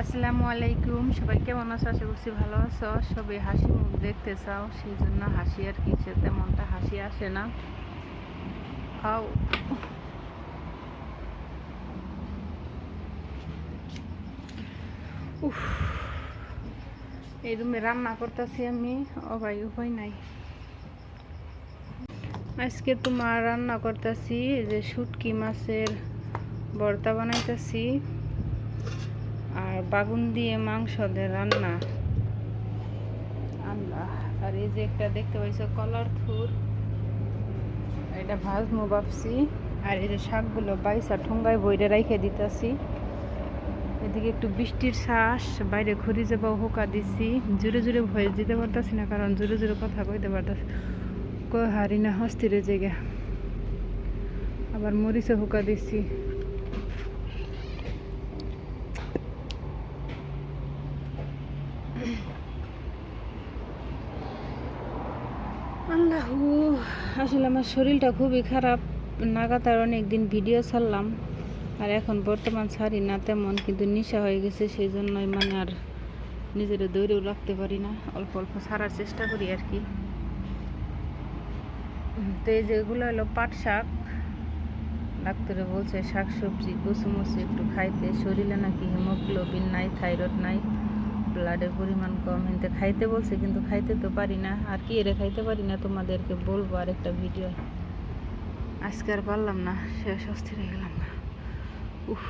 আসসালামু আলাইকুম। সবাই কেমন আছো? আশা করছি ভালো আছো। সবাই হাসি মুখ দেখতে চাও সেই জন্য হাসি আর কি সে তেমনটা হাসি আসে না। খাও উফ। এই রুমে রান্না করতেছি আমি। ও ভাই উপায় নাই। আজকে তোমার রান্না করতেছি যে শুটকি মাছের ভর্তা বানাইতেছি। আর বাগুন দিয়ে মাংস দিয়ে রান্না। আল্লাহ, আর এই যে একটা দেখতে পাইছো কলার থুর এটা ভাজমু ভাবছি। আর এই যে শাকগুলো বাইসা ঠোঙ্গায় বইরে রাইখে দিতেছি। এদিকে একটু বৃষ্টির শ্বাস, বাইরে ঘুরে যাব হোকা দিছি। জোরে জোরে ভয়েস দিতে পারতাছি না, কারণ জোরে জোরে কথা কইতে পারতাছি। কই হারি না, হস্তিরে জায়গা আবার মরিচে হুকা দিছি। আল্লাহ, আসলে আমার শরীরটা খুবই খারাপ। নাগাতার অনেক দিন ভিডিও ছাড়লাম, আর এখন বর্তমান ছাড়ি না তেমন, কিন্তু নেশা হয়ে গেছে সেই জন্যই মানে আর নিজের দৌড়েও রাখতে পারি না। অল্প অল্প ছাড়ার চেষ্টা করি আর কি। তো এই যেগুলো হলো পাট শাক। ডাক্তারে বলছে শাক সবজি, কচুমচু একটু খাইতে, শরীরে নাকি হিমোগ্লোবিন নাই থাইরয়েড নাই। ব্লাডের পরিমাণ কম হিনতে খাইতে বলছে, কিন্তু খাইতে তো পারি না। আর কি এরে খাইতে পারি না, তোমাদেরকে বলব আর একটা ভিডিও আজকে আর পারলাম না সে অস্থির হয়ে গেলাম। না উফ।